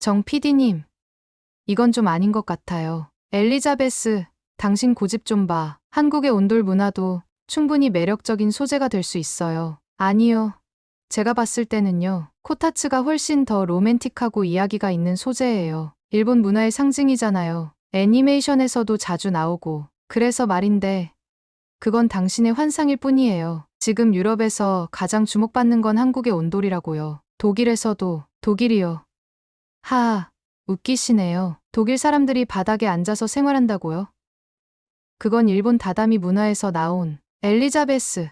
정 PD님, 이건 좀 아닌 것 같아요. 엘리자베스, 당신 고집 좀 봐. 한국의 온돌 문화도 충분히 매력적인 소재가 될 수 있어요. 아니요. 제가 봤을 때는요. 코타츠가 훨씬 더 로맨틱하고 이야기가 있는 소재예요. 일본 문화의 상징이잖아요. 애니메이션에서도 자주 나오고. 그래서 말인데, 그건 당신의 환상일 뿐이에요. 지금 유럽에서 가장 주목받는 건 한국의 온돌이라고요. 독일에서도, 독일이요. 하하, 웃기시네요. 독일 사람들이 바닥에 앉아서 생활한다고요? 그건 일본 다다미 문화에서 나온 엘리자베스.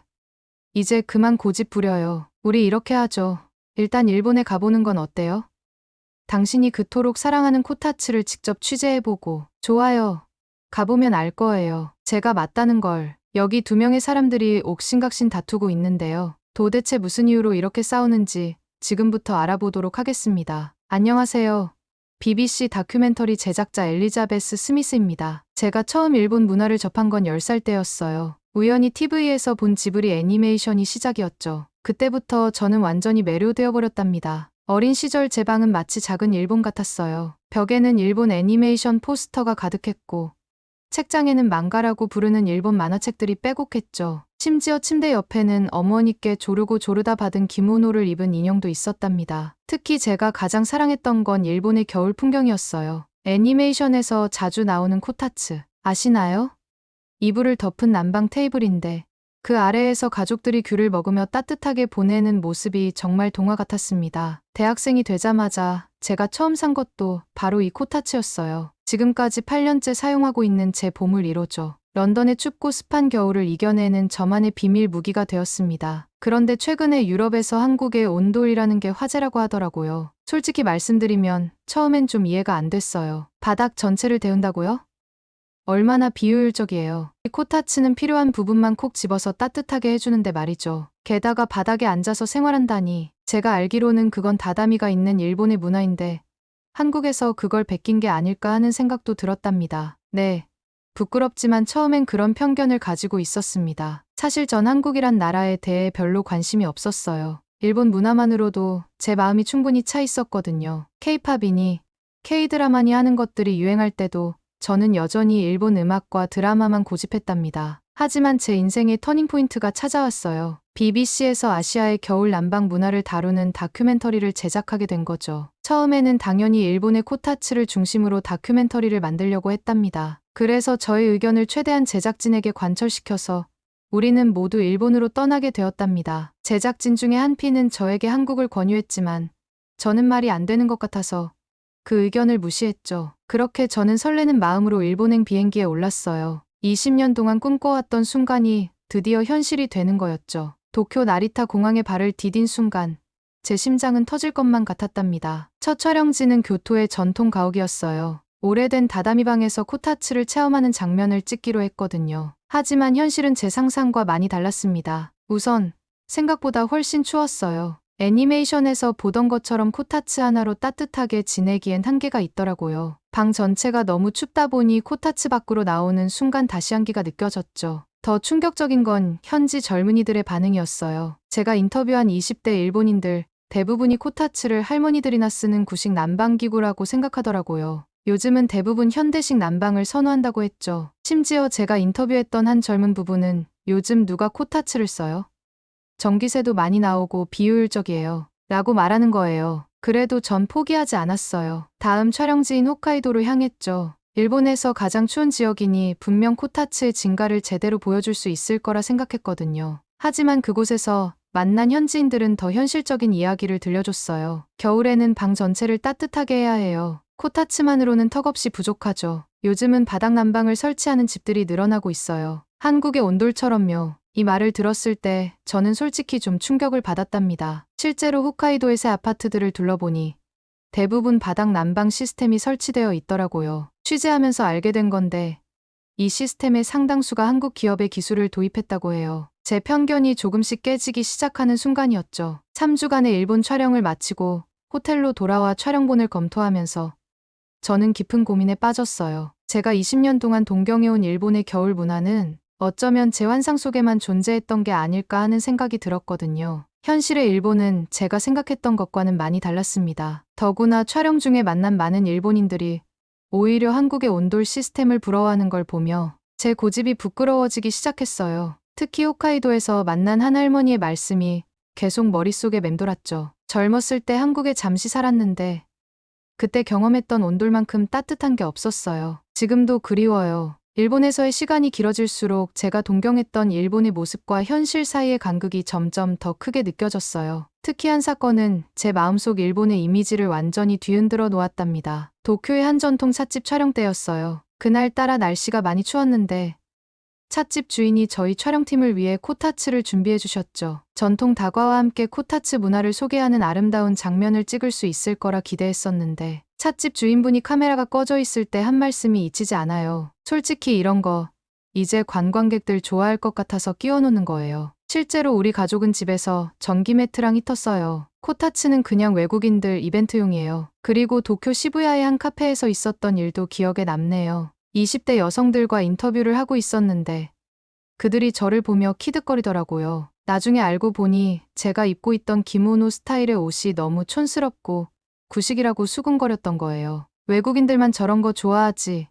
이제 그만 고집 부려요. 우리 이렇게 하죠. 일단 일본에 가보는 건 어때요? 당신이 그토록 사랑하는 코타츠를 직접 취재해보고, 좋아요. 가보면 알 거예요. 제가 맞다는 걸. 여기 두 명의 사람들이 옥신각신 다투고 있는데요. 도대체 무슨 이유로 이렇게 싸우는지 지금부터 알아보도록 하겠습니다. 안녕하세요. BBC 다큐멘터리 제작자 엘리자베스 스미스입니다. 제가 처음 일본 문화를 접한 건 10살 때였어요. 우연히 TV에서 본 지브리 애니메이션이 시작이었죠. 그때부터 저는 완전히 매료되어 버렸답니다. 어린 시절 제 방은 마치 작은 일본 같았어요. 벽에는 일본 애니메이션 포스터가 가득했고, 책장에는 망가라고 부르는 일본 만화책들이 빼곡했죠. 심지어 침대 옆에는 어머니께 조르고 조르다 받은 기모노를 입은 인형도 있었답니다. 특히 제가 가장 사랑했던 건 일본의 겨울 풍경이었어요. 애니메이션에서 자주 나오는 코타츠. 아시나요? 이불을 덮은 난방 테이블인데 그 아래에서 가족들이 귤을 먹으며 따뜻하게 보내는 모습이 정말 동화 같았습니다. 대학생이 되자마자 제가 처음 산 것도 바로 이 코타츠였어요. 지금까지 8년째 사용하고 있는 제 보물 1호죠. 런던의 춥고 습한 겨울을 이겨내는 저만의 비밀 무기가 되었습니다. 그런데 최근에 유럽에서 한국의 온돌이라는 게 화제라고 하더라고요. 솔직히 말씀드리면 처음엔 좀 이해가 안 됐어요. 바닥 전체를 데운다고요? 얼마나 비효율적이에요. 이 코타츠는 필요한 부분만 콕 집어서 따뜻하게 해주는데 말이죠. 게다가 바닥에 앉아서 생활한다니. 제가 알기로는 그건 다다미가 있는 일본의 문화인데 한국에서 그걸 베낀 게 아닐까 하는 생각도 들었답니다. 네. 부끄럽지만 처음엔 그런 편견을 가지고 있었습니다. 사실 전 한국이란 나라에 대해 별로 관심이 없었어요. 일본 문화만으로도 제 마음이 충분히 차 있었거든요. 케이팝이니 K드라마니 하는 것들이 유행할 때도 저는 여전히 일본 음악과 드라마만 고집했답니다. 하지만 제 인생의 터닝포인트가 찾아왔어요. BBC에서 아시아의 겨울 남방 문화를 다루는 다큐멘터리를 제작하게 된 거죠. 처음에는 당연히 일본의 코타츠를 중심으로 다큐멘터리를 만들려고 했답니다. 그래서 저의 의견을 최대한 제작진에게 관철시켜서 우리는 모두 일본으로 떠나게 되었답니다. 제작진 중에 한 피는 저에게 한국을 권유했지만 저는 말이 안 되는 것 같아서 그 의견을 무시했죠. 그렇게 저는 설레는 마음으로 일본행 비행기에 올랐어요. 20년 동안 꿈꿔왔던 순간이 드디어 현실이 되는 거였죠. 도쿄 나리타 공항에 발을 디딘 순간 제 심장은 터질 것만 같았답니다. 첫 촬영지는 교토의 전통 가옥이었어요. 오래된 다다미 방에서 코타츠를 체험하는 장면을 찍기로 했거든요. 하지만 현실은 제 상상과 많이 달랐습니다. 우선 생각보다 훨씬 추웠어요. 애니메이션에서 보던 것처럼 코타츠 하나로 따뜻하게 지내기엔 한계가 있더라고요. 방 전체가 너무 춥다 보니 코타츠 밖으로 나오는 순간 다시 한기가 느껴졌죠. 더 충격적인 건 현지 젊은이들의 반응이었어요. 제가 인터뷰한 20대 일본인들 대부분이 코타츠를 할머니들이나 쓰는 구식 난방기구라고 생각하더라고요. 요즘은 대부분 현대식 난방을 선호한다고 했죠. 심지어 제가 인터뷰했던 한 젊은 부부는 요즘 누가 코타츠를 써요? 전기세도 많이 나오고 비효율적이에요. 라고 말하는 거예요. 그래도 전 포기하지 않았어요. 다음 촬영지인 홋카이도로 향했죠. 일본에서 가장 추운 지역이니 분명 코타츠의 진가를 제대로 보여줄 수 있을 거라 생각했거든요. 하지만 그곳에서 만난 현지인들은 더 현실적인 이야기를 들려줬어요. 겨울에는 방 전체를 따뜻하게 해야 해요. 코타츠만으로는 턱없이 부족하죠. 요즘은 바닥 난방을 설치하는 집들이 늘어나고 있어요. 한국의 온돌처럼요. 이 말을 들었을 때 저는 솔직히 좀 충격을 받았답니다. 실제로 홋카이도의 새 아파트들을 둘러보니 대부분 바닥 난방 시스템이 설치되어 있더라고요. 취재하면서 알게 된 건데 이 시스템의 상당수가 한국 기업의 기술을 도입했다고 해요. 제 편견이 조금씩 깨지기 시작하는 순간이었죠. 3주간의 일본 촬영을 마치고 호텔로 돌아와 촬영본을 검토하면서 저는 깊은 고민에 빠졌어요. 제가 20년 동안 동경해온 일본의 겨울 문화는 어쩌면 제 환상 속에만 존재했던 게 아닐까 하는 생각이 들었거든요. 현실의 일본은 제가 생각했던 것과는 많이 달랐습니다. 더구나 촬영 중에 만난 많은 일본인들이 오히려 한국의 온돌 시스템을 부러워하는 걸 보며 제 고집이 부끄러워지기 시작했어요. 특히 홋카이도에서 만난 한 할머니의 말씀이 계속 머릿속에 맴돌았죠. 젊었을 때 한국에 잠시 살았는데 그때 경험했던 온돌만큼 따뜻한 게 없었어요. 지금도 그리워요. 일본에서의 시간이 길어질수록 제가 동경했던 일본의 모습과 현실 사이의 간극이 점점 더 크게 느껴졌어요. 특히 한 사건은 제 마음속 일본의 이미지를 완전히 뒤흔들어 놓았답니다. 도쿄의 한 전통 찻집 촬영 때였어요. 그날 따라 날씨가 많이 추웠는데 찻집 주인이 저희 촬영팀을 위해 코타츠를 준비해 주셨죠. 전통 다과와 함께 코타츠 문화를 소개하는 아름다운 장면을 찍을 수 있을 거라 기대했었는데 찻집 주인분이 카메라가 꺼져 있을 때 한 말씀이 잊히지 않아요. 솔직히 이런 거 이제 관광객들 좋아할 것 같아서 끼워놓는 거예요. 실제로 우리 가족은 집에서 전기 매트랑 히터 써요. 코타츠는 그냥 외국인들 이벤트용이에요. 그리고 도쿄 시부야의 한 카페에서 있었던 일도 기억에 남네요. 20대 여성들과 인터뷰를 하고 있었는데 그들이 저를 보며 키득거리더라고요. 나중에 알고 보니 제가 입고 있던 기모노 스타일의 옷이 너무 촌스럽고 구식이라고 수군거렸던 거예요. 외국인들만 저런 거 좋아하지.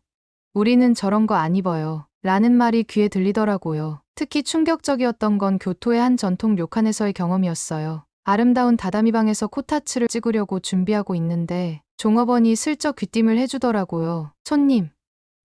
우리는 저런 거 안 입어요. 라는 말이 귀에 들리더라고요. 특히 충격적이었던 건 교토의 한 전통 료칸에서의 경험이었어요. 아름다운 다다미 방에서 코타츠를 찍으려고 준비하고 있는데 종업원이 슬쩍 귀띔을 해주더라고요. 손님,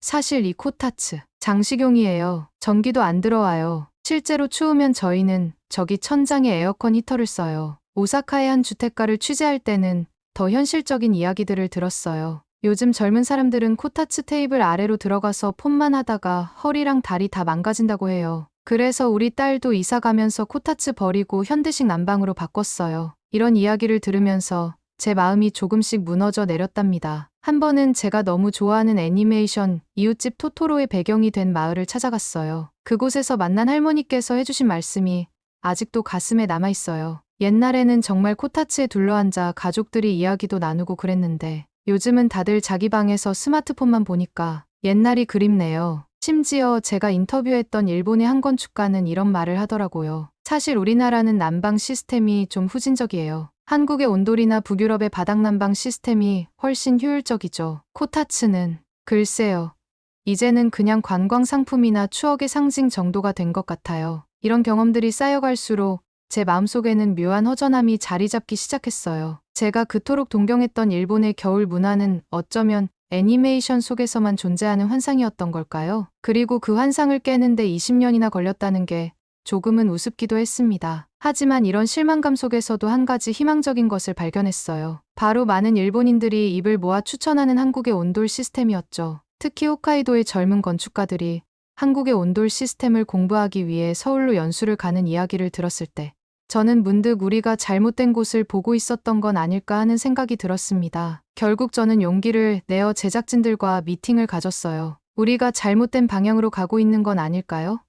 사실 이 코타츠 장식용이에요. 전기도 안 들어와요. 실제로 추우면 저희는 저기 천장에 에어컨 히터를 써요. 오사카의 한 주택가를 취재할 때는 더 현실적인 이야기들을 들었어요. 요즘 젊은 사람들은 코타츠 테이블 아래로 들어가서 폰만 하다가 허리랑 다리 다 망가진다고 해요. 그래서 우리 딸도 이사 가면서 코타츠 버리고 현대식 난방으로 바꿨어요. 이런 이야기를 들으면서 제 마음이 조금씩 무너져 내렸답니다. 한 번은 제가 너무 좋아하는 애니메이션 이웃집 토토로의 배경이 된 마을을 찾아갔어요. 그곳에서 만난 할머니께서 해주신 말씀이 아직도 가슴에 남아있어요. 옛날에는 정말 코타츠에 둘러앉아 가족들이 이야기도 나누고 그랬는데 요즘은 다들 자기 방에서 스마트폰만 보니까 옛날이 그립네요. 심지어 제가 인터뷰했던 일본의 한 건축가는 이런 말을 하더라고요. 사실 우리나라는 난방 시스템이 좀 후진적이에요. 한국의 온돌이나 북유럽의 바닥난방 시스템이 훨씬 효율적이죠. 코타츠는 글쎄요. 이제는 그냥 관광 상품이나 추억의 상징 정도가 된 것 같아요. 이런 경험들이 쌓여갈수록 제 마음속에는 묘한 허전함이 자리 잡기 시작했어요. 제가 그토록 동경했던 일본의 겨울 문화는 어쩌면 애니메이션 속에서만 존재하는 환상이었던 걸까요? 그리고 그 환상을 깨는데 20년이나 걸렸다는 게 조금은 우습기도 했습니다. 하지만 이런 실망감 속에서도 한 가지 희망적인 것을 발견했어요. 바로 많은 일본인들이 입을 모아 추천하는 한국의 온돌 시스템이었죠. 특히 홋카이도의 젊은 건축가들이 한국의 온돌 시스템을 공부하기 위해 서울로 연수를 가는 이야기를 들었을 때 저는 문득 우리가 잘못된 곳을 보고 있었던 건 아닐까 하는 생각이 들었습니다. 결국 저는 용기를 내어 제작진들과 미팅을 가졌어요. 우리가 잘못된 방향으로 가고 있는 건 아닐까요?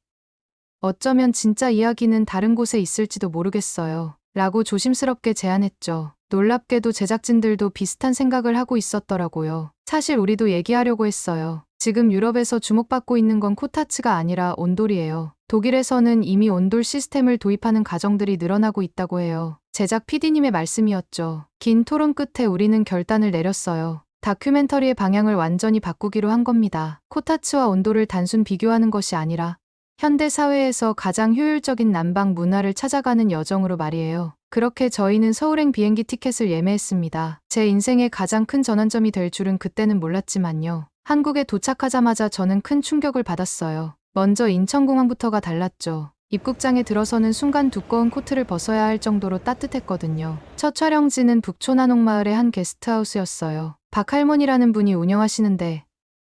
어쩌면 진짜 이야기는 다른 곳에 있을지도 모르겠어요. 라고 조심스럽게 제안했죠. 놀랍게도 제작진들도 비슷한 생각을 하고 있었더라고요. 사실 우리도 얘기하려고 했어요. 지금 유럽에서 주목받고 있는 건 코타츠가 아니라 온돌이에요. 독일에서는 이미 온돌 시스템을 도입하는 가정들이 늘어나고 있다고 해요. 제작 PD님의 말씀이었죠. 긴 토론 끝에 우리는 결단을 내렸어요. 다큐멘터리의 방향을 완전히 바꾸기로 한 겁니다. 코타츠와 온돌을 단순 비교하는 것이 아니라 현대 사회에서 가장 효율적인 난방 문화를 찾아가는 여정으로 말이에요. 그렇게 저희는 서울행 비행기 티켓을 예매했습니다. 제 인생의 가장 큰 전환점이 될 줄은 그때는 몰랐지만요. 한국에 도착하자마자 저는 큰 충격을 받았어요. 먼저 인천공항부터가 달랐죠. 입국장에 들어서는 순간 두꺼운 코트를 벗어야 할 정도로 따뜻했거든요. 첫 촬영지는 북촌 한옥마을의 한 게스트하우스였어요. 박할머니라는 분이 운영하시는데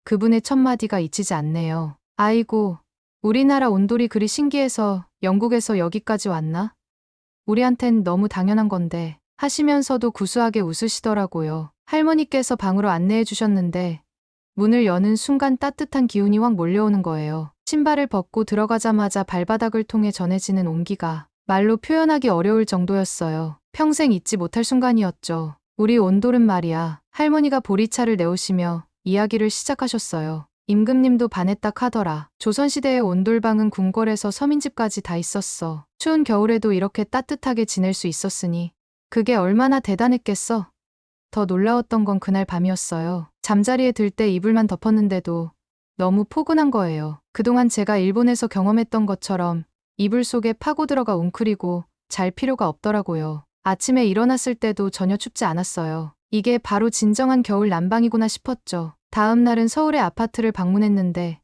그분의 첫 마디가 잊히지 않네요. 아이고, 우리나라 온돌이 그리 신기해서 영국에서 여기까지 왔나? 우리한텐 너무 당연한 건데 하시면서도 구수하게 웃으시더라고요. 할머니께서 방으로 안내해 주셨는데 문을 여는 순간 따뜻한 기운이 확 몰려오는 거예요. 신발을 벗고 들어가자마자 발바닥을 통해 전해지는 온기가 말로 표현하기 어려울 정도였어요. 평생 잊지 못할 순간이었죠. 우리 온돌은 말이야. 할머니가 보리차를 내오시며 이야기를 시작하셨어요. 임금님도 반했다 카더라. 조선시대의 온돌방은 궁궐에서 서민집까지 다 있었어. 추운 겨울에도 이렇게 따뜻하게 지낼 수 있었으니 그게 얼마나 대단했겠어. 더 놀라웠던 건 그날 밤이었어요. 잠자리에 들 때 이불만 덮었는데도 너무 포근한 거예요. 그동안 제가 일본에서 경험했던 것처럼 이불 속에 파고 들어가 웅크리고 잘 필요가 없더라고요. 아침에 일어났을 때도 전혀 춥지 않았어요. 이게 바로 진정한 겨울 난방이구나 싶었죠. 다음 날은 서울의 아파트를 방문했는데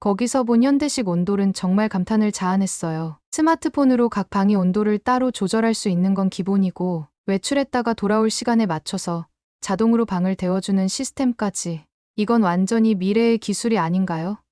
거기서 본 현대식 온돌은 정말 감탄을 자아냈어요. 스마트폰으로 각 방의 온도를 따로 조절할 수 있는 건 기본이고 외출했다가 돌아올 시간에 맞춰서 자동으로 방을 데워주는 시스템까지 이건 완전히 미래의 기술이 아닌가요?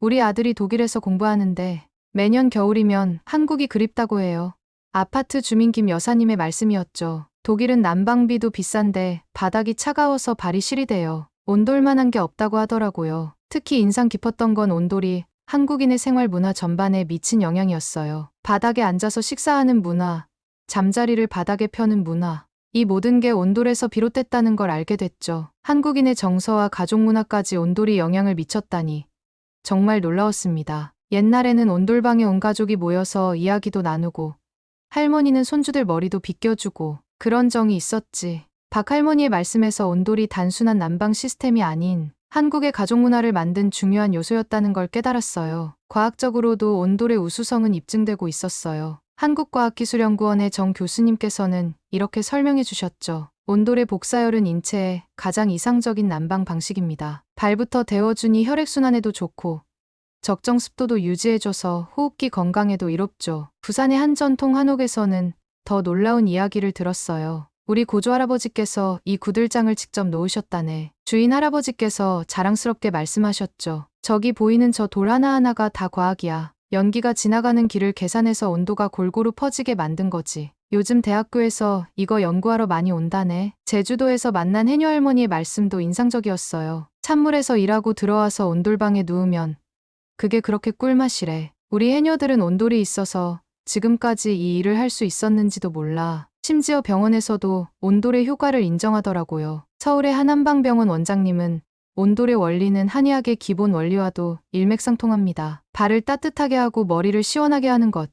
우리 아들이 독일에서 공부하는데 매년 겨울이면 한국이 그립다고 해요. 아파트 주민 김 여사님의 말씀이었죠. 독일은 난방비도 비싼데 바닥이 차가워서 발이 시리대요. 온돌만한 게 없다고 하더라고요. 특히 인상 깊었던 건 온돌이 한국인의 생활 문화 전반에 미친 영향이었어요. 바닥에 앉아서 식사하는 문화, 잠자리를 바닥에 펴는 문화, 이 모든 게 온돌에서 비롯됐다는 걸 알게 됐죠. 한국인의 정서와 가족 문화까지 온돌이 영향을 미쳤다니 정말 놀라웠습니다. 옛날에는 온돌방에 온 가족이 모여서 이야기도 나누고 할머니는 손주들 머리도 빗겨주고 그런 정이 있었지. 박 할머니의 말씀에서 온돌이 단순한 난방 시스템이 아닌 한국의 가족 문화를 만든 중요한 요소였다는 걸 깨달았어요. 과학적으로도 온돌의 우수성은 입증되고 있었어요. 한국과학기술연구원의 정 교수님께서는 이렇게 설명해 주셨죠. 온돌의 복사열은 인체에 가장 이상적인 난방 방식입니다. 발부터 데워주니 혈액순환에도 좋고 적정 습도도 유지해줘서 호흡기 건강에도 이롭죠. 부산의 한 전통 한옥에서는 더 놀라운 이야기를 들었어요. 우리 고조 할아버지께서 이 구들장을 직접 놓으셨다네. 주인 할아버지께서 자랑스럽게 말씀하셨죠. 저기 보이는 저 돌 하나하나가 다 과학이야. 연기가 지나가는 길을 계산해서 온도가 골고루 퍼지게 만든 거지. 요즘 대학교에서 이거 연구하러 많이 온다네. 제주도에서 만난 해녀 할머니의 말씀도 인상적이었어요. 찬물에서 일하고 들어와서 온돌방에 누우면 그게 그렇게 꿀맛이래. 우리 해녀들은 온돌이 있어서 지금까지 이 일을 할 수 있었는지도 몰라. 심지어 병원에서도 온돌의 효과를 인정하더라고요. 서울의 한한방병원 원장님은 온돌의 원리는 한의학의 기본 원리와도 일맥상통합니다. 발을 따뜻하게 하고 머리를 시원하게 하는 것.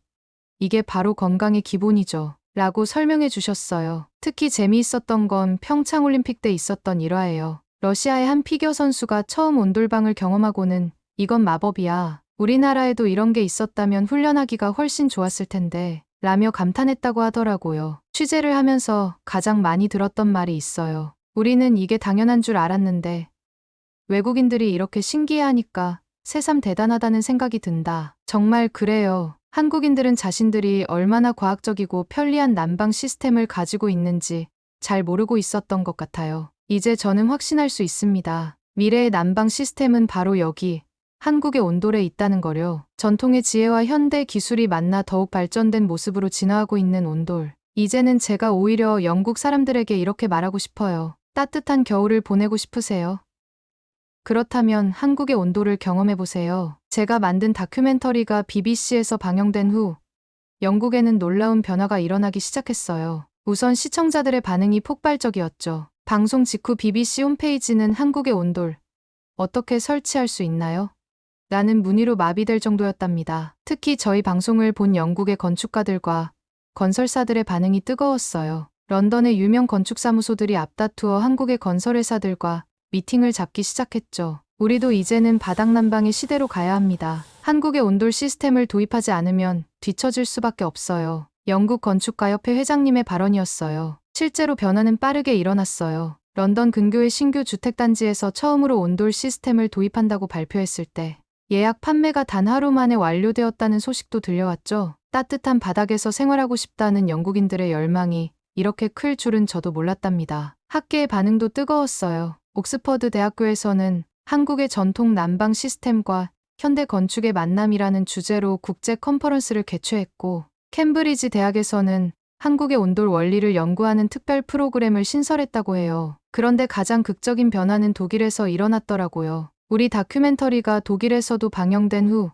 이게 바로 건강의 기본이죠. 라고 설명해 주셨어요. 특히 재미있었던 건 평창올림픽 때 있었던 일화예요. 러시아의 한 피겨 선수가 처음 온돌방을 경험하고는 이건 마법이야. 우리나라에도 이런 게 있었다면 훈련하기가 훨씬 좋았을 텐데 라며 감탄했다고 하더라고요. 취재를 하면서 가장 많이 들었던 말이 있어요. 우리는 이게 당연한 줄 알았는데 외국인들이 이렇게 신기해하니까 새삼 대단하다는 생각이 든다. 정말 그래요. 한국인들은 자신들이 얼마나 과학적이고 편리한 난방 시스템을 가지고 있는지 잘 모르고 있었던 것 같아요. 이제 저는 확신할 수 있습니다. 미래의 난방 시스템은 바로 여기 한국의 온돌에 있다는 거려. 전통의 지혜와 현대 기술이 만나 더욱 발전된 모습으로 진화하고 있는 온돌. 이제는 제가 오히려 영국 사람들에게 이렇게 말하고 싶어요. 따뜻한 겨울을 보내고 싶으세요? 그렇다면 한국의 온도를 경험해 보세요. 제가 만든 다큐멘터리가 BBC에서 방영된 후 영국에는 놀라운 변화가 일어나기 시작했어요. 우선 시청자들의 반응이 폭발적이었죠. 방송 직후 BBC 홈페이지는 한국의 온돌 어떻게 설치할 수 있나요? 라는 문의로 마비될 정도였답니다. 특히 저희 방송을 본 영국의 건축가들과 건설사들의 반응이 뜨거웠어요. 런던의 유명 건축사무소들이 앞다투어 한국의 건설회사들과 미팅을 잡기 시작했죠. 우리도 이제는 바닥난방의 시대로 가야 합니다. 한국의 온돌 시스템을 도입하지 않으면 뒤처질 수밖에 없어요. 영국 건축가협회 회장님의 발언이었어요. 실제로 변화는 빠르게 일어났어요. 런던 근교의 신규 주택단지에서 처음으로 온돌 시스템을 도입한다고 발표했을 때 예약 판매가 단 하루 만에 완료되었다는 소식도 들려왔죠. 따뜻한 바닥에서 생활하고 싶다는 영국인들의 열망이 이렇게 클 줄은 저도 몰랐답니다. 학계의 반응도 뜨거웠어요. 옥스퍼드 대학교에서는 한국의 전통 난방 시스템과 현대 건축의 만남이라는 주제로 국제 컨퍼런스를 개최했고, 캠브리지 대학에서는 한국의 온돌 원리를 연구하는 특별 프로그램을 신설했다고 해요. 그런데 가장 극적인 변화는 독일에서 일어났더라고요. 우리 다큐멘터리가 독일에서도 방영된 후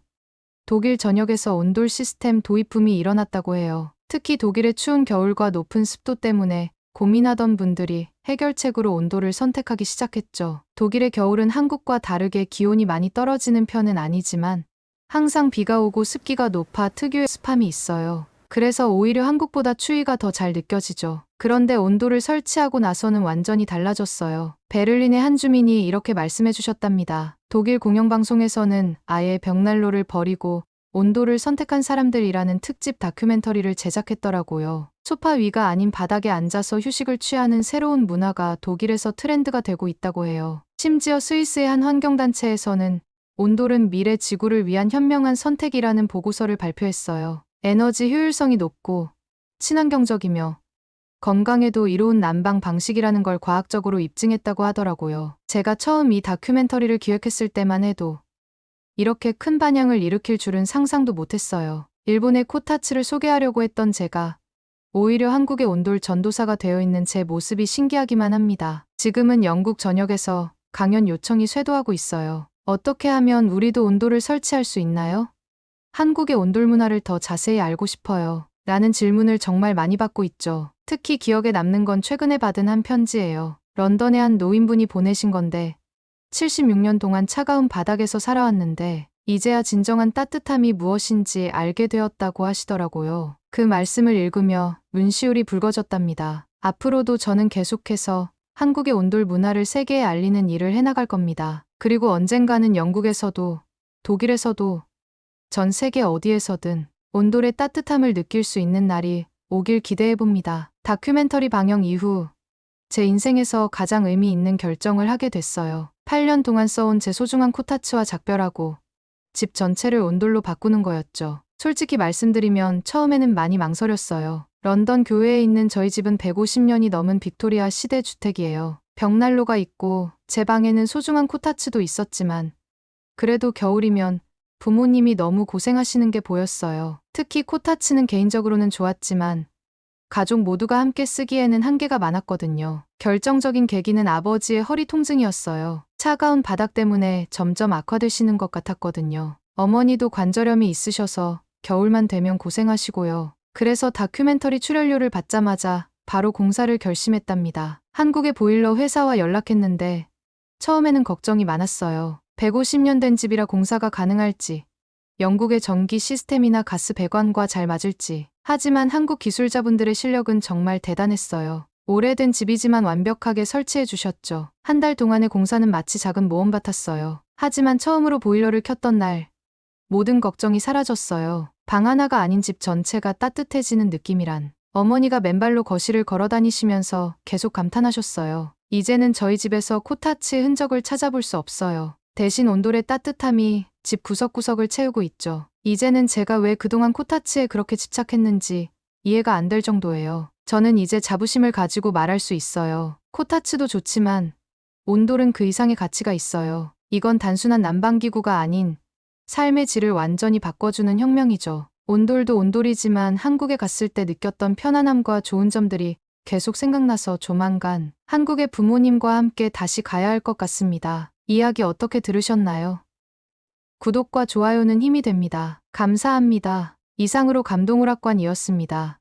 독일 전역에서 온돌 시스템 도입 붐이 일어났다고 해요. 특히 독일의 추운 겨울과 높은 습도 때문에 고민하던 분들이 해결책으로 온도를 선택하기 시작했죠. 독일의 겨울은 한국과 다르게 기온이 많이 떨어지는 편은 아니지만 항상 비가 오고 습기가 높아 특유의 습함이 있어요. 그래서 오히려 한국보다 추위가 더 잘 느껴지죠. 그런데 온도를 설치하고 나서는 완전히 달라졌어요. 베를린의 한 주민이 이렇게 말씀해 주셨답니다. 독일 공영방송에서는 아예 벽난로를 버리고 온도를 선택한 사람들이라는 특집 다큐멘터리를 제작했더라고요. 소파 위가 아닌 바닥에 앉아서 휴식을 취하는 새로운 문화가 독일에서 트렌드가 되고 있다고 해요. 심지어 스위스의 한 환경단체에서는 온돌은 미래 지구를 위한 현명한 선택이라는 보고서를 발표했어요. 에너지 효율성이 높고 친환경적이며 건강에도 이로운 난방 방식이라는 걸 과학적으로 입증했다고 하더라고요. 제가 처음 이 다큐멘터리를 기획했을 때만 해도 이렇게 큰 반향을 일으킬 줄은 상상도 못했어요. 일본의 코타츠를 소개하려고 했던 제가 오히려 한국의 온돌 전도사가 되어 있는 제 모습이 신기하기만 합니다. 지금은 영국 전역에서 강연 요청이 쇄도하고 있어요. 어떻게 하면 우리도 온돌을 설치할 수 있나요? 한국의 온돌 문화를 더 자세히 알고 싶어요. 라는 질문을 정말 많이 받고 있죠. 특히 기억에 남는 건 최근에 받은 한 편지예요. 런던의 한 노인분이 보내신 건데 76년 동안 차가운 바닥에서 살아왔는데 이제야 진정한 따뜻함이 무엇인지 알게 되었다고 하시더라고요. 그 말씀을 읽으며 눈시울이 붉어졌답니다. 앞으로도 저는 계속해서 한국의 온돌 문화를 세계에 알리는 일을 해나갈 겁니다. 그리고 언젠가는 영국에서도 독일에서도 전 세계 어디에서든 온돌의 따뜻함을 느낄 수 있는 날이 오길 기대해 봅니다. 다큐멘터리 방영 이후 제 인생에서 가장 의미 있는 결정을 하게 됐어요. 8년 동안 써온 제 소중한 코타츠와 작별하고 집 전체를 온돌로 바꾸는 거였죠. 솔직히 말씀드리면 처음에는 많이 망설였어요. 런던 교외에 있는 저희 집은 150년이 넘은 빅토리아 시대 주택이에요. 벽난로가 있고 제 방에는 소중한 코타츠도 있었지만 그래도 겨울이면 부모님이 너무 고생하시는 게 보였어요. 특히 코타츠는 개인적으로는 좋았지만 가족 모두가 함께 쓰기에는 한계가 많았거든요. 결정적인 계기는 아버지의 허리 통증이었어요. 차가운 바닥 때문에 점점 악화되시는 것 같았거든요. 어머니도 관절염이 있으셔서 겨울만 되면 고생하시고요. 그래서 다큐멘터리 출연료를 받자마자 바로 공사를 결심했답니다. 한국의 보일러 회사와 연락했는데 처음에는 걱정이 많았어요. 150년 된 집이라 공사가 가능할지, 영국의 전기 시스템이나 가스 배관과 잘 맞을지. 하지만 한국 기술자분들의 실력은 정말 대단했어요. 오래된 집이지만 완벽하게 설치해 주셨죠. 한 달 동안의 공사는 마치 작은 모험 같았어요. 하지만 처음으로 보일러를 켰던 날, 모든 걱정이 사라졌어요. 방 하나가 아닌 집 전체가 따뜻해지는 느낌이란. 어머니가 맨발로 거실을 걸어 다니시면서 계속 감탄하셨어요. 이제는 저희 집에서 코타츠의 흔적을 찾아볼 수 없어요. 대신 온돌의 따뜻함이 집 구석구석을 채우고 있죠. 이제는 제가 왜 그동안 코타츠에 그렇게 집착했는지 이해가 안 될 정도예요. 저는 이제 자부심을 가지고 말할 수 있어요. 코타츠도 좋지만 온돌은 그 이상의 가치가 있어요. 이건 단순한 난방기구가 아닌 삶의 질을 완전히 바꿔주는 혁명이죠. 온돌도 온돌이지만 한국에 갔을 때 느꼈던 편안함과 좋은 점들이 계속 생각나서 조만간 한국의 부모님과 함께 다시 가야 할 것 같습니다. 이야기 어떻게 들으셨나요? 구독과 좋아요는 힘이 됩니다. 감사합니다. 이상으로 감동오락관이었습니다.